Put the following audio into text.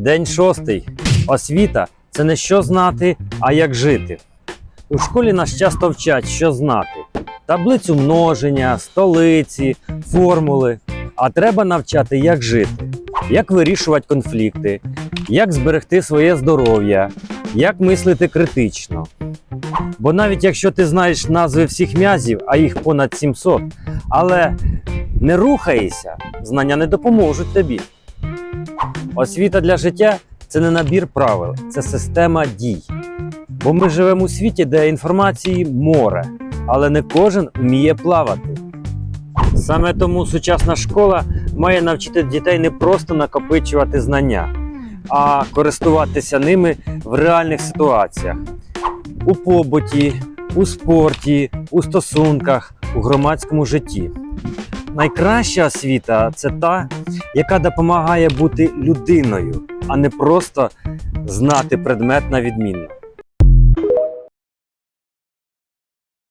День шостий. Освіта це не що знати, а як жити. У школі нас часто вчать, що знати: таблицю множення, столиці, формули. А треба навчати, як жити, як вирішувати конфлікти, як зберегти своє здоров'я, як мислити критично. Бо навіть якщо ти знаєш назви всіх м'язів, а їх понад 700, але не рухаєшся, знання не допоможуть тобі. Освіта для життя це не набір правил, це система дій. Бо ми живемо у світі, де інформації море, але не кожен вміє плавати. Саме тому сучасна школа має навчити дітей не просто накопичувати знання, а користуватися ними в реальних ситуаціях у побуті, у спорті, у стосунках, у громадському житті. Найкраща освіта це та, яка допомагає бути людиною, а не просто знати предмет на відмінно.